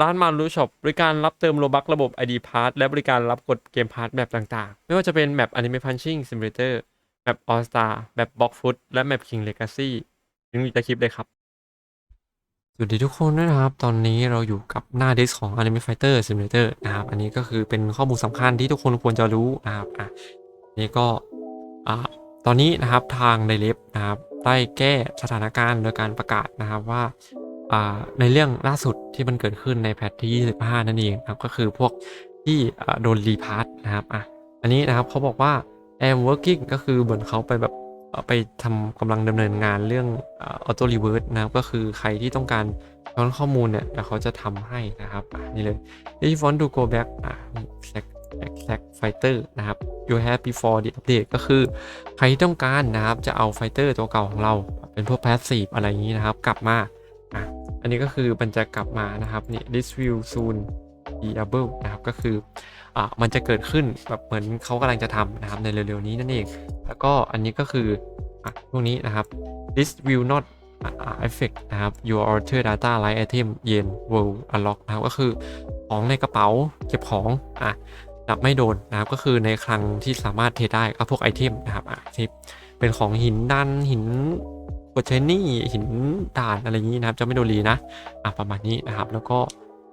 ร้านมารูช็อปบริการรับเติมโลบักระบบ ID Pass และบริการรับกดเกมพาร์ทแบบต่างๆ ไม่ว่าจะเป็นแมป Anime Punching Simulator แมป All Star แมป Block Foot และแมป King Legacy ลิงก์อยู่ใต้คลิปเลยครับ สวัสดีทุกคนด้วยนะครับ ตอนนี้เราอยู่กับหน้าดิสของ Anime Fighter Simulator นะครับ อันนี้ก็คือเป็นข้อมูลสำคัญที่ทุกคนควรจะรู้นะครับ อะ นี่ก็ อ่า ตอนนี้นะครับทางไดเ f นะครับได้แก้สถานการณ์โดยการประกาศนะครับว่า ในเรื่องล่าสุดที่มันเกิดขึ้นในแพทที่ 25 นั่นเองครับก็คือพวกที่โดนรีพาร์ตนะครับอะอันนี้นะครับเขาบอกว่า am working ก็คือเหมือนเขาไปแบบไปทำกำลังดำเนินงานเรื่องออโต้รีเวิร์สนะครับ ก็คือใครที่ต้องการย้อนข้อมูลเนี่ยเดี๋ยวเขาจะทำให้นะครับนี่เลย if you want to go back อะนี่ exact exact fighter นะครับ you have before the update ก็คือใครที่ต้องการนะครับจะเอาไฟเตอร์ตัวเก่าของเรา เป็นพวก passive อะไรอย่างนี้นะครับ กลับมา อันนี้ก็คือมันจะกลับมานะครับนี่ this will soon be able นะครับก็คืออะมันจะเกิดขึ้นแบบเหมือนเขากำลังจะทำนะครับในเร็วๆนี้นั่นเอง แล้วก็อันนี้ก็คืออะพวกนี้นะครับ this will not อะ affect นะครับ your alter data like item yen will unlock นะครับก็คือของในกระเป๋าเก็บของอะจะไม่โดนนะครับก็คือในคลังที่สามารถเทได้ก็พวกไอเทมนะครับอะที่เป็นของหินดันหิน กดเชนนี่หินด่านอะไรอย่างนี้นะครับ จะไม่โดนรีนะอะประมาณนี้นะครับ แล้วก็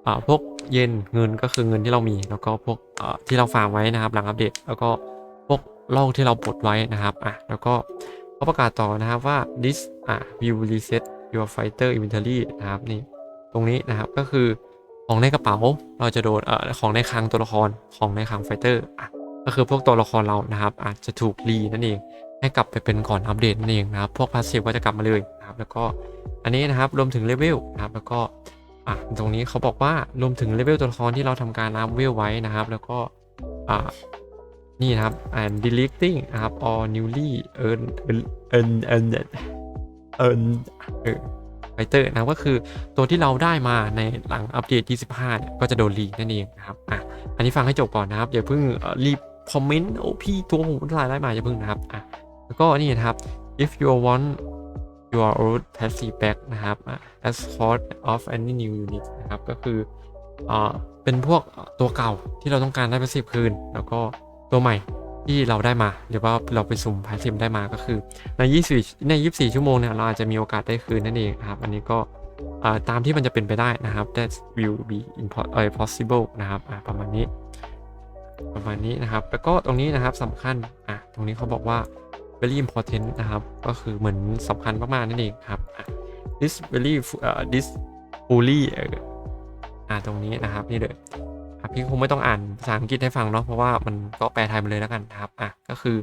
อ่าพวกเย็นเงินก็คือเงินที่เรามี แล้วก็พวกอ่าที่เราฝากไว้นะครับ หลังอัปเดต แล้วก็พวกลอกที่เราปลดไว้นะครับอะแล้วก็เขาประกาศต่อนะครับว่า this อะ will reset your fighter inventory นะครับนี่ตรงนี้นะครับก็คือของในกระเป๋าเราจะโดนเอ่อของในคลังตัวละครของในคลังไฟเตอร์อะ ก็คือพวกตัวละครเรานะครับ อาจจะถูกรีนั่นเอง ให้กลับไปเป็นก่อนอัปเดตนั่นเองนะครับ พวกพาสซีฟก็จะกลับมาเลยนะครับ แล้วก็อันนี้นะครับรวมถึงเลเวลนะครับ แล้วก็อะตรงนี้เขาบอกว่ารวมถึงเลเวลตัวละครที่เราทำการอัพเวลไว้นะครับ แล้วก็อ่านี่นะครับ and deleting นะครับ all newly earn earn earn earn เออไฟเตอร์นะก็คือตัวที่เราได้มาในหลังอัปเดตที่ 15 เนี่ยก็จะโดนรีนั่นเองนะครับอะอันนี้ฟังให้จบก่อนนะครับอย่าเพิ่งรีบ คอมเมนต์โอ้พี่ตัวผมลายไล่มาอย่าเพิ่งนะครับอะแล้วก็นี่นะครับ if you want your old passive back นะครับ as part of any new unit นะครับ ก็คืออ่าเป็นพวกตัวเก่าที่เราต้องการได้ passive คืน แล้วก็ตัวใหม่ที่เราได้มาหรือว่าเราไปสุ่ม passive ได้มาก็คือใน 24 ใน 24 ชั่วโมงเนี่ยเราอาจจะมีโอกาสได้คืนนั่นเองนะครับ อันนี้ก็อ่าตามที่มันจะเป็นไปได้นะครับ that will be impossible นะครับอะประมาณนี้ ประมาณนี้นะครับ แล้วก็ตรงนี้นะครับสำคัญอะตรงนี้เขาบอกว่า very important นะครับ ก็คือเหมือนสำคัญมากๆนั่นเองครับอะ this very เอ่อ this fully อ่ออะตรงนี้นะครับนี่เลยอะพี่คงไม่ต้องอ่านภาษาอังกฤษให้ฟังเนาะเพราะว่ามันก็แปลไทยมาเลยแล้วกันครับอะก็คือ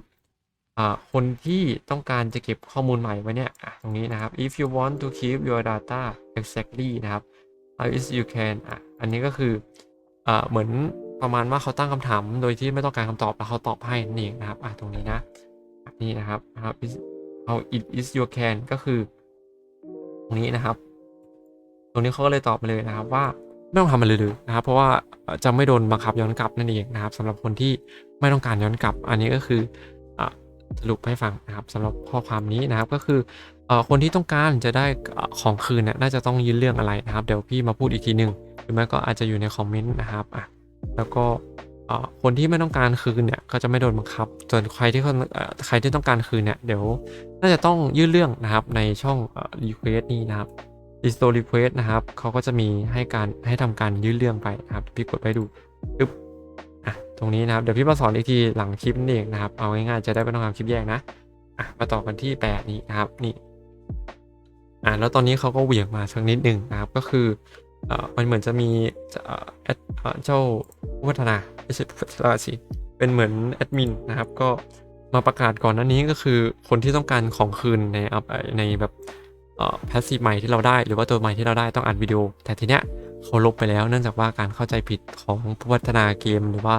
อ่าคนที่ต้องการจะเก็บข้อมูลใหม่ไว้เนี่ยอะตรงนี้นะครับ if you want to keep your data exactly นะครับ how is you can อะอันนี้ก็คืออ่าเหมือน ประมาณว่าเขาตั้งคำถามโดยที่ไม่ต้องการคำตอบแล้วเขาตอบให้นั่นเองนะครับอะตรงนี้นะนี่นะครับครับ is how it is your can ก็คือ ตรงนี้นะครับ ตรงนี้เขาก็เลยตอบมาเลยนะครับว่าไม่ต้องทำอะไรเลยนะครับ เพราะว่าจะไม่โดนบังคับย้อนกลับนั่นเองนะครับสำหรับคนที่ไม่ต้องการย้อนกลับ อันนี้ก็คืออสรุปให้ฟังนะครับสำหรับข้อความนี้นะครับก็คืออคนที่ต้องการจะได้ของคืนเนี่ยน่าจะต้องยื่นเรื่องอะไรนะครับ เดี๋ยวพี่มาพูดอีกทีหนึ่งหรือไม่ก็อาจจะอยู่ในคอมเมนต์นะครับอะ แล้วก็คนที่ไม่ต้องการคืนเนี่ยก็จะไม่โดนบังคับ ส่วนใครที่เขาใครที่ต้องการคืนเนี่ยเดี๋ยวน่าจะต้องยื่นเรื่องนะครับในช่องเอ่อ request นี่นะครับ restore request นะครับเขาก็จะมีให้การให้ทำการยื่นเรื่องไปนะครับพี่กดไปดูปึ๊บอะตรงนี้นะครับเดี๋ยวพี่มาสอนอีกทีหลังคลิปนั่นเองนะครับเอาง่ายๆจะได้ไม่ต้องทำคลิปแยกนะอะมาต่อกันที่แปดนี้นะครับนี่อะแล้วตอนนี้เขาก็เหวี่ยงมาสักนิดหนึ่งนะครับก็คือ มันเหมือนจะมีเจ้าผู้พัฒนาไม่ใช่ผู้พัฒนาสิเป็นเหมือนแอดมินนะครับ ก็มาประกาศก่อนหน้านี้ก็คือคนที่ต้องการของคืนในในแบบเอ่อพสซีฟใหม่ที่เราได้หรือว่าตัวใหม่ที่เราได้ต้องอัดวิดีโอ แต่ทีเนี้ยเขาลบไปแล้วเนื่องจากว่าการเข้าใจผิดของผู้พัฒนาเกม หรือว่า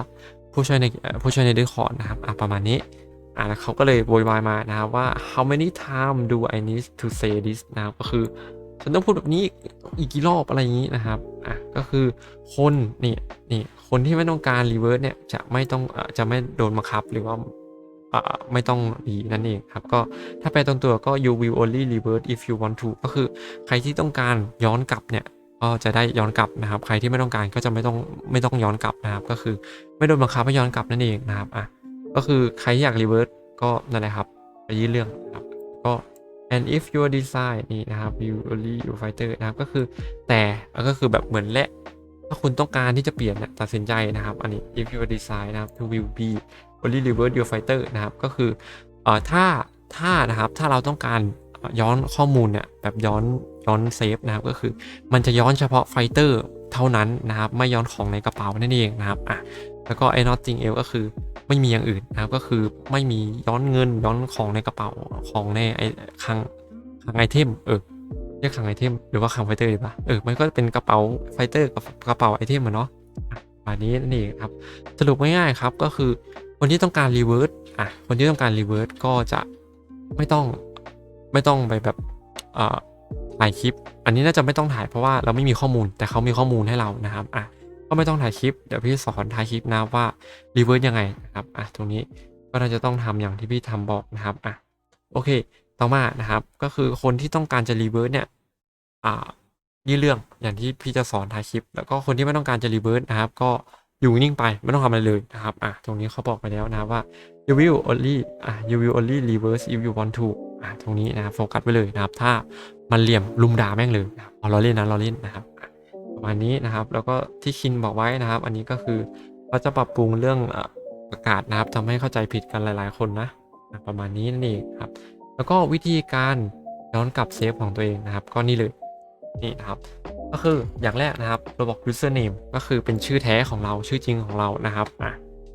ผู้ช่วยในผู้ช่วยในดิสคอร์ดนะครับอะประมาณนี้อะแล้วเขาก็เลยโวยวายมานะครับว่า how many time do I need to say this นะครับก็คือฉันต้องพูดแบบนี้ อีกกี่รอบอะไรอย่างนี้นะครับอะก็คือคนนี่นี่คนที่ไม่ต้องการรีเวิร์สเนี่ยจะไม่ต้องอจะไม่โดนบังคับหรือว่าอ่าไม่ต้องรีนั่นเองครับก็ถ้าแปลตรงตัวก็ you will only revert if you want to ก็คือใครที่ต้องการย้อนกลับเนี่ยก็จะได้ย้อนกลับนะครับ ใครที่ไม่ต้องการก็จะไม่ต้องไม่ต้องย้อนกลับนะครับ ก็คือไม่โดนบังคับให้ย้อนกลับนั่นเองนะครับอะก็คือใครอยากรีเวิร์สก็นั่นแหละครับไปยื่นเรื่องครับก็ and if your design นี่นะครับ you only you fighter นะครับก็คือแต่ก็คือแบบเหมือนและถ้าคุณต้องการที่จะเปลี่ยนเนี่ยตัดสินใจนะครับ อันนี้ if your design นะครับ to will be only reverse your fighter นะครับก็คือเอ่อถ้าถ้านะครับถ้าเราต้องการย้อนข้อมูลเนี่ยแบบย้อนย้อนเซฟนะครับก็คือมันจะย้อนเฉพาะไฟเตอร์เท่านั้นนะครับ ไม่ย้อนของในกระเป๋านั่นเองนะครับอะแล้วก็ไอ้ nothing else ก็คือ ไม่มีอย่างอื่นนะครับก็คือไม่มีย้อนเงินย้อนของในกระเป๋าของในไอ้คลังคลังไอเทมเออเรียกคลังไอเทมหรือว่าคลังไฟเตอร์ดีป่ะเออมันก็เป็นกระเป๋าไฟเตอร์กับกระเป๋าไอเทมอะเนาะอะประมาณนี้นั่นเองครับสรุปง่ายๆครับก็คือคนที่ต้องการรีเวิร์สอะคนที่ต้องการรีเวิร์สก็จะไม่ต้องไม่ต้องไปแบบอ่อถ่ายคลิป อันนี้น่าจะไม่ต้องถ่ายเพราะว่าเราไม่มีข้อมูลแต่เขามีข้อมูลให้เรานะครับอะ ก็ไม่ต้องถ่ายคลิป เดี๋ยวพี่สอนถ่ายคลิปนะว่ารีเวิร์สยังไงนะครับอะตรงนี้ก็น่าจะต้องทำอย่างที่พี่ทำบอกนะครับอะโอเค ต่อมานะครับ ก็คือคนที่ต้องการจะรีเวิร์สเนี่ยอ่ายื่นเรื่องอย่างที่พี่จะสอนท้ายคลิป แล้วก็คนที่ไม่ต้องการจะรีเวิร์สนะครับ ก็อยู่นิ่งไปไม่ต้องทำอะไรเลยนะครับอะตรงนี้เขาบอกไปแล้วนะว่า you will only อะ you will only reverse if you want to อะตรงนี้นะครับโฟกัสไว้เลยนะครับ ถ้ามันเหลี่ยมลุมด่าแม่งเลยนะครับเอราเล่นนะเราเล่นนะครับ ประมาณนี้นะครับ แล้วก็ที่คินบอกไว้นะครับ อันนี้ก็คือเขาจะปรับปรุงเรื่องอประกาศนะครับทำให้เข้าใจผิดกันหลาย ๆ คนนะประมาณนี้นั่นเองครับ แล้วก็วิธีการย้อนกลับเซฟของตัวเองนะครับ ก็นี่เลยนี่นะครับ ก็คืออย่างแรกนะครับเราบอก username ก็คือเป็นชื่อแท้ของเราชื่อจริงของเรานะครับอะ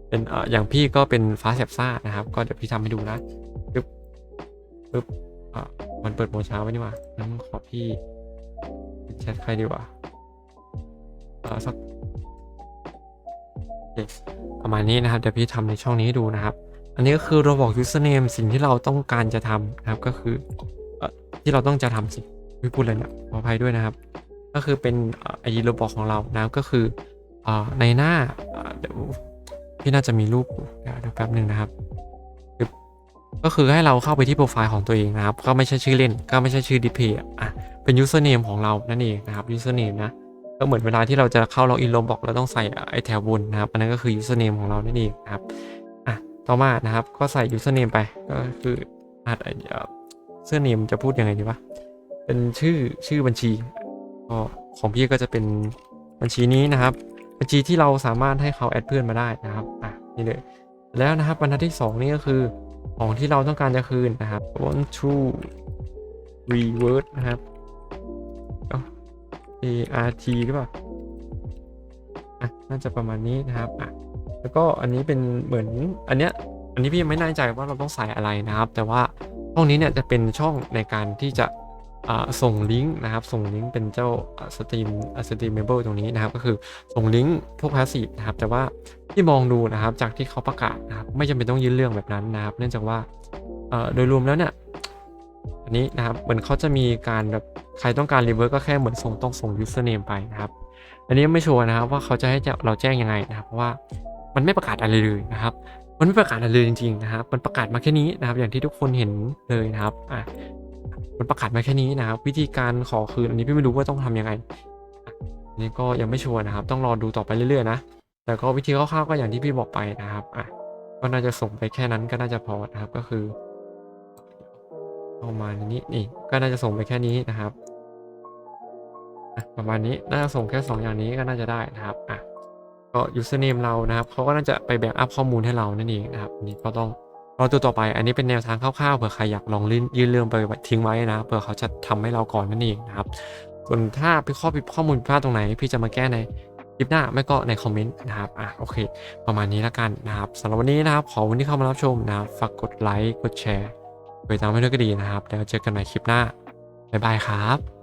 เป็นเอ่ออย่างพี่ก็เป็นฟ้าแสบซ่านะครับ ก็เดี๋ยวพี่ทำให้ดูนะปึ๊บปึ๊บอะมันเปิดโมงเช้าไว้นี่ว่างั้นขอพี่แชทใครดีว่าเออ สักประมาณนี้นะครับเดี๋ยวพี่ทำในช่องนี้ให้ดูนะครับ อันนี้ก็คือเราบอก username สิ่งที่เราต้องการจะทำนะครับก็คือเอที่เราต้องจะทำสิไม่พูดเลยเนี่ยขออภัยด้วยนะครับ ก็คือเป็นไอดีโรบอกของเรานะก็คืออในหน้าเดี๋ยวพี่น่าจะมีรูปเดี๋ยวแป๊บหนึ่งนะครับก็คือให้เราเข้าไปที่โปรไฟล์ของตัวเองนะครับ ก็ไม่ใช่ชื่อเล่น ก็ไม่ใช่ชื่อดิสเพย์อะ เป็น username ของเรานั่นเองนะครับ username นะ ก็เหมือนเวลาที่เราจะเข้าล็อกอินโรบอกเราต้องใส่ไอแถวบนนะครับ อันนั้นก็คือ username ของเรานั่นเองนะครับอะต่อมานะครับก็ใส่ username ไปก็คืออาจเสื้อเนมจะพูดยังไงดีวะเป็นชื่อชื่อบัญชีก็ของพี่ก็จะเป็นบัญชีนี้นะครับ บัญชีที่เราสามารถให้เขาแอดเพื่อนมาได้นะครับอะนี่เลยแล้วนะครับบรรทัดที่ 2 นี่ก็คือของที่เราต้องการจะคืนนะครับ want to revert นะครับ ART หรือเปล่าอะน่าจะประมาณนี้นะครับอะแล้วก็อันนี้เป็นเหมือนอันเนี้ยอันนี้พี่ยังไม่แน่ใจว่าเราต้องใส่อะไรนะครับ แต่ว่าช่องนี้เนี่ยจะเป็นช่องในการที่จะส่งลิงก์นะครับ ส่งลิงก์เป็นเจ้าสตรีมสตรีมเมเบิลตรงนี้นะครับ ก็คือส่งลิงก์พวกพาสซีฟนะครับ แต่ว่าที่มองดูนะครับจากที่เขาประกาศนะครับ ไม่จำเป็นต้องยื่นเรื่องแบบนั้นนะครับ เนื่องจากว่าโดยรวมแล้วเนี่ย อันนี้นะครับเหมือนเขาจะมีการแบบใครต้องการรีเวิร์สก็แค่เหมือนส่งต้องส่ง username ไปนะครับ อันนี้ไม่ชัวร์นะครับว่าเขาจะให้เราแจ้งยังไงนะครับเพราะว่ามันไม่ประกาศอะไรเลยนะครับ มันไม่ประกาศอะไรเลยจริงๆนะครับ มันประกาศมาแค่นี้นะครับ อย่างที่ทุกคนเห็นเลยนะครับอะมันประกาศมาแค่นี้นะครับ วิธีการขอคืนอันนี้พี่ไม่รู้ว่าต้องทำยังไงอันนี้ก็ยังไม่ชัวร์นะครับ ต้องรอดูต่อไปเรื่อยๆนะแต่ก็วิธีคร่าวๆก็อย่างที่พี่บอกไปนะครับอะก็น่าจะส่งไปแค่นั้นก็น่าจะพอนะครับก็คือ ประมาณนี้นี่ก็น่าจะส่งไปแค่นี้นะครับประมาณนี้น่าจะส่งแค่สองอย่างนี้ก็น่าจะได้นะครับอะก็ username เรานะครับเขาก็น่าจะไปแบ็กอัพข้อมูลให้เรานั่นเองนะครับนนี้ก็ต้องรอตัวต่อไป อันนี้เป็นแนวทางคร่าวๆเผื่อใครอยากลองลื่นยื่นเรื่องไปทิ้งไว้นะเผื่อเขาจะทำให้เราก่อนนั่นเองนะครับส่วนถ้าพี่ข้อผิดข้อมูลพลาดตรงไหน พี่จะมาแก้ในคลิปหน้าไม่ก็ในคอมเมนต์นะครับอะโอเค ประมาณนี้แล้วกันนะครับสำหรับวันนี้นะครับขอวันที่เข้ามารับชมนะครับฝากกดไลค์กดแชร์ ไปตามไว้ด้วยก็ดีนะครับ แล้วเจอกันใหม่คลิปหน้า บ๊ายบายครับ